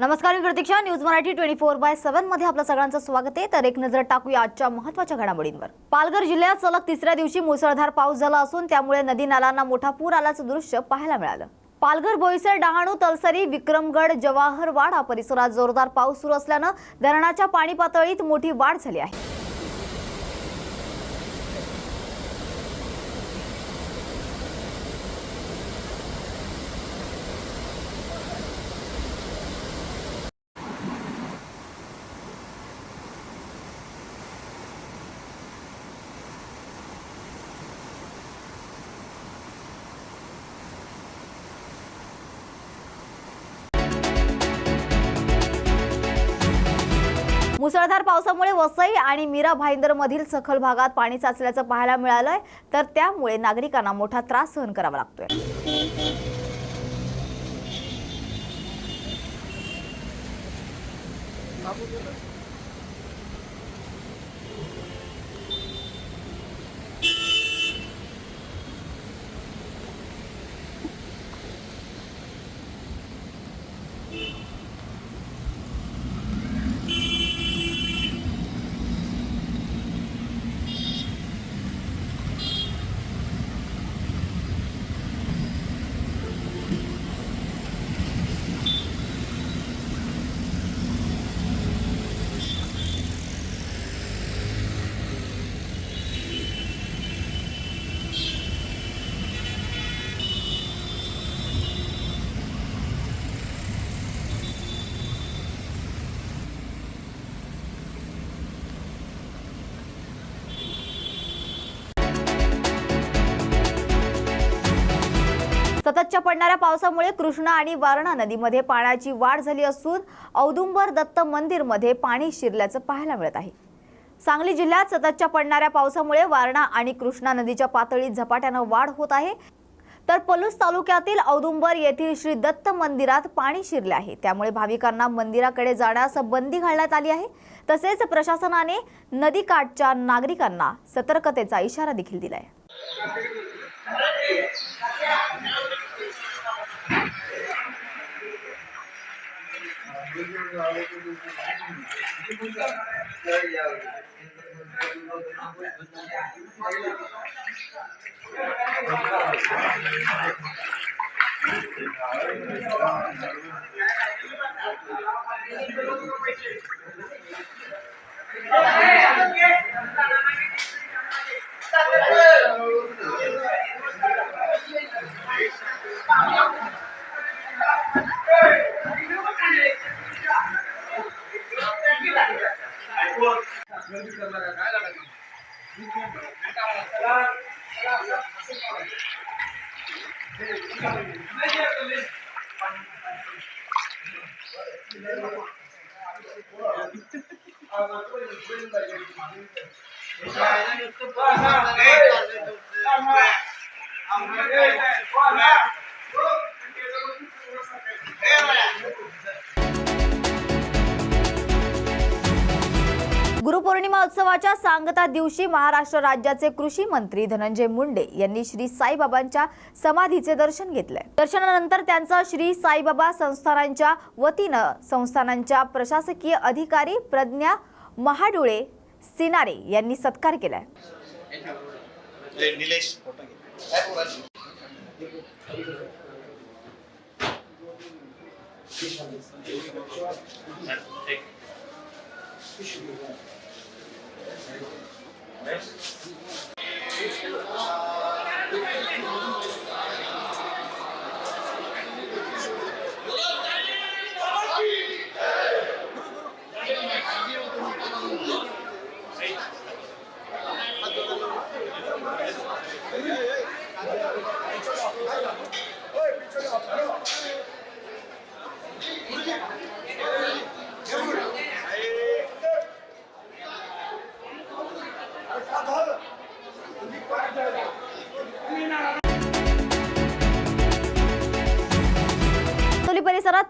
नमस्कार मी प्रतीक्षा. News Marathi twenty four by सेव्हनमध्ये आपलं सगळ्यांचं स्वागत आहे. तर एक नजर टाकूया आजच्या महत्त्वाच्या घडामोडींवर. पालघर जिल्ह्यात सलग तिसऱ्या दिवशी मुसळधार पाऊस झाला असून त्यामुळे नदी नालांना मोठा पूर आल्याचं दृश्य पाहायला मिळालं. पालघर बोईसर डहाणू तलसरी विक्रमगड जवाहरवाडा परिसरात जोरदार पाऊस सुरू असल्यानं धरणाच्या पाणी पातळीत मोठी वाढ झाली आहे. मुसळधार पावसामुळे वसई आणि मीरा भाईंदर मधील सखल भागात पाणी साचल्याचं पाहायला मिळालंय. तर त्यामुळे नागरिकांना मोठा त्रास सहन करावा लागतोय. सततच्या पडणाऱ्या पावसामुळे कृष्णा आणि वारणा नदीमध्ये पाण्याची वाढ झाली असून औदुंबर दत्त मंदिरमध्ये पाणी शिरल्याचं पाहायला मिळत आहे. सांगली जिल्ह्यात सततच्या पडणाऱ्या पावसामुळे वारणा आणि कृष्णा नदीच्या पातळीत झपाट्यानं वाढ होत आहे. तर पलूस तालुक्यातील औदुंबर येथील श्री दत्त मंदिरात पाणी शिरले आहे. त्यामुळे भाविकांना मंदिराकडे जाण्यास बंदी घालण्यात आली आहे. तसेच प्रशासनाने नदीकाठच्या नागरिकांना सतर्कतेचा इशारा देखील दिलाय. गुरुपौर्णिमा Ah, no, उत्सवाच्या सांगता दिवशी महाराष्ट्र राज्याचे कृषी मंत्री धनंजय मुंडे यांनी श्री साईबाबांच्या समाधीचे दर्शन घेतले. दर्शनानंतर त्यांचा श्री साईबाबा संस्थानांच्या वतीनं संस्थानांच्या प्रशासकीय अधिकारी प्रज्ञा महाडुळे सिनारे यांनी सत्कार केलाय. Next.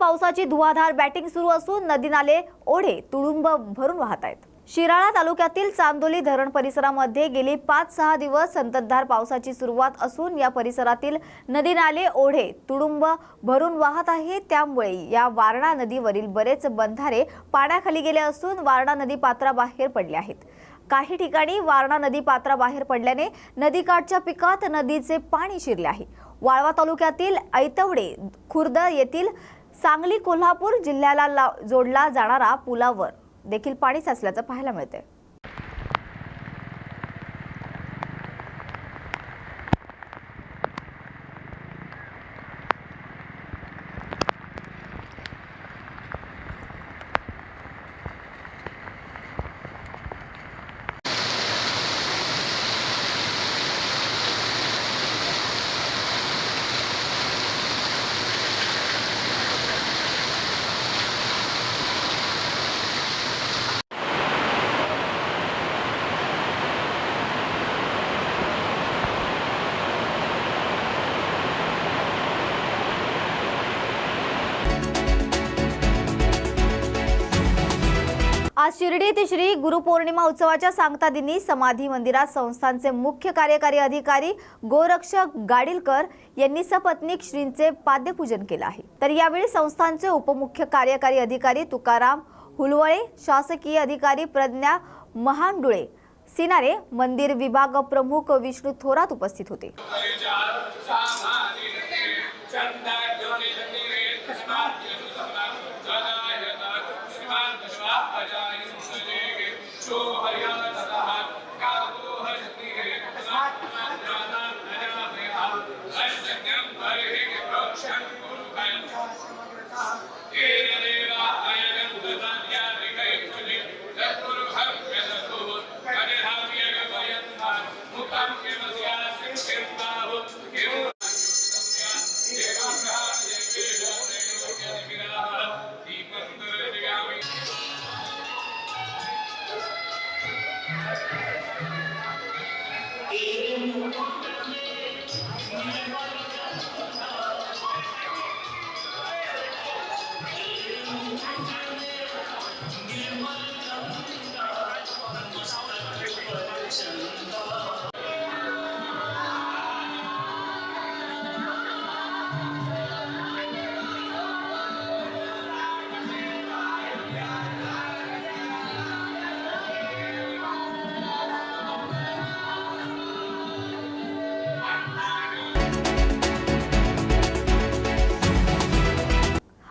पावसाची धुवाधार बॅटिंग सुरू असून नदी नाले ओढे तुडुंब भरून वाहत आहेत. शिराळा तालुक्यातील चांदोली धरण परिसरामध्ये गेली पाच सहा दिवस संततधार पावसाची सुरुवात असून या परिसरातील नदी नाले ओढे तुडुंब भरून वाहत आहे. त्यामुळे या वारणा नदीवरील बरेच बंधारे पाण्याखाली गेले असून वारणा नदी पात्राबाहेर पडले आहेत. काही ठिकाणी वारणा नदी पात्राबाहेर पडल्याने नदीकाठच्या पिकात नदीचे पाणी शिरले आहे. वाळवा तालुक्यातील ऐतवडे खुर्द येथील सांगली कोल्हापूर जिल्ह्याला ला- जोडला जाणारा पुलावर. देखील पाणी साचल्याचं पाहायला मिळते आज शिर्डी येथे श्री गुरुपौर्णिमा उत्सवाच्या सांगता दिनी समाधी मंदिरात संस्थांचे मुख्य कार्यकारी अधिकारी गोरक्षक गाडीलकर यांनी सपत्नीक श्रींचे पाद्यपूजन केलं आहे. तर यावेळी संस्थांचे उपमुख्य कार्यकारी अधिकारी तुकाराम हुलवळे शासकीय अधिकारी प्रज्ञा महांडुळे सिनारे मंदिर विभाग प्रमुख विष्णू थोरात उपस्थित होते.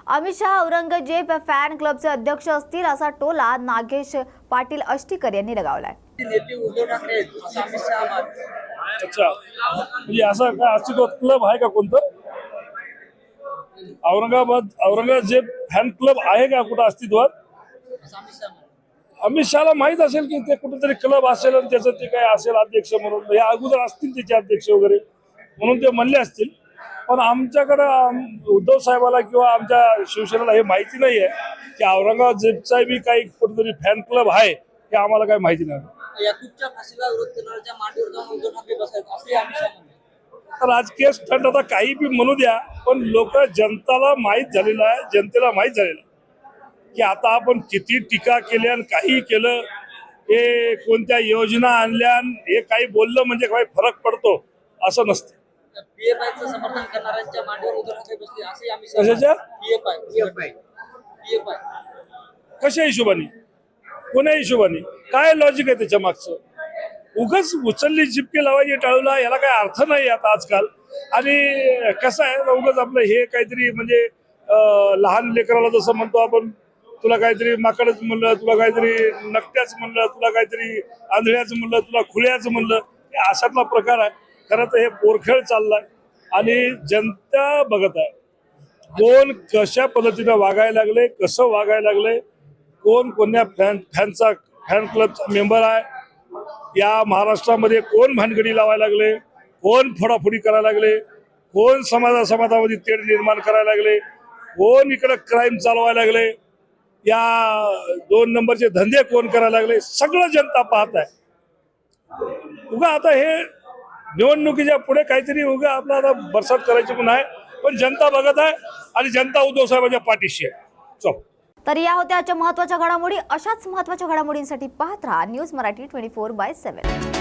अमित शहा औरंगजेब फॅन क्लबचे अध्यक्ष असतील असा टोला नागेश पाटील अष्टीकर यांनी लगावलाय. नेते उद्धव ठाकरे आहेत, असं अमित शहा म्हणाले. अच्छा. म्हणजे असं काय अस्तित्वात क्लब आहे का कोणतं? औरंगाबाद औरंगजेब फॅन क्लब आहे का कुठं अस्तित्वात? असं अमित शहाला माहीत असेल की ते कुठेतरी क्लब असेल आणि त्याचं ते काय असेल अध्यक्ष म्हणून. या अगोदर असतील त्याचे अध्यक्ष वगैरे म्हणून ते म्हणले असतील. पण आमच्याकडं आम- उद्धव साहेबाला किंवा आमच्या शिवसेनेला हे माहिती नाही आहे की औरंगजेबचा बी काही कुठेतरी फॅन क्लब आहे हे आम्हाला काही माहिती नाही. राजकीय स्टंट आता काही बी म्हणू द्या पण लोक जनताला माहीत झालेलं आहे जनतेला माहीत झालेलं आहे की आता आपण किती टीका केल्या आणि काही केलं हे कोणत्या योजना आणल्या आणि हे काही बोललं म्हणजे काही फरक पडतो असं नसते. पीएफआयचं समर्थन करणाऱ्यांच्या मांडीवर उद्धव ठाकरे बसले असे अमित शहा कशाच्या? पीएफआय पीएफआय पीएफआय कशा हिशोबाने? कोण्या हिशोबाने? काय लॉजिक आहे त्याच्या मागचं? उगाच उचलली जिपके लावायची टाळूला याला काय अर्थ नाही आता आजकाल. आणि कसं आहे उगाच आपलं हे काहीतरी म्हणजे अं, लहान लेकराला जसं म्हणतो आपण तुला काहीतरी माकडच म्हणलं तुला काहीतरी नकट्याच म्हणलं तुला काहीतरी आंधळ्याच म्हणलं तुला खुल्याच म्हणलं हे अशातला प्रकार आहे. खरं तर हे पोरखेळ चाललाय आणि जनता बघत आहे. कोण कशा पद्धतीनं वागायला लागले कसं वागायला लागले कोण कोणत्या फॅन फॅनचा फॅन क्लबचा मेंबर आहे या महाराष्ट्रामध्ये कोण भानगडी लावायला लागले कोण फोडाफोडी करायला लागले कोण समाजा समाजामध्ये तेढ निर्माण करायला लागले कोण इकडं क्राईम चालवायला लागले या दोन नंबरचे धंदे कोण करायला लागले सगळं जनता पाहत आहे. उगा आता हे निवडणुकीच्या पुढे काहीतरी उगा आपला आता बरसात करायची पण आहे. पण जनता बघत आहे आणि जनता उद्धव साहेबांच्या पाठीशी आहे. चल. तर या होत्या आजच्या महत्त्वाच्या घडामोडी. अशाच महत्त्वाच्या घडामोडींसाठी पाहत राहा. News Marathi twenty four by seven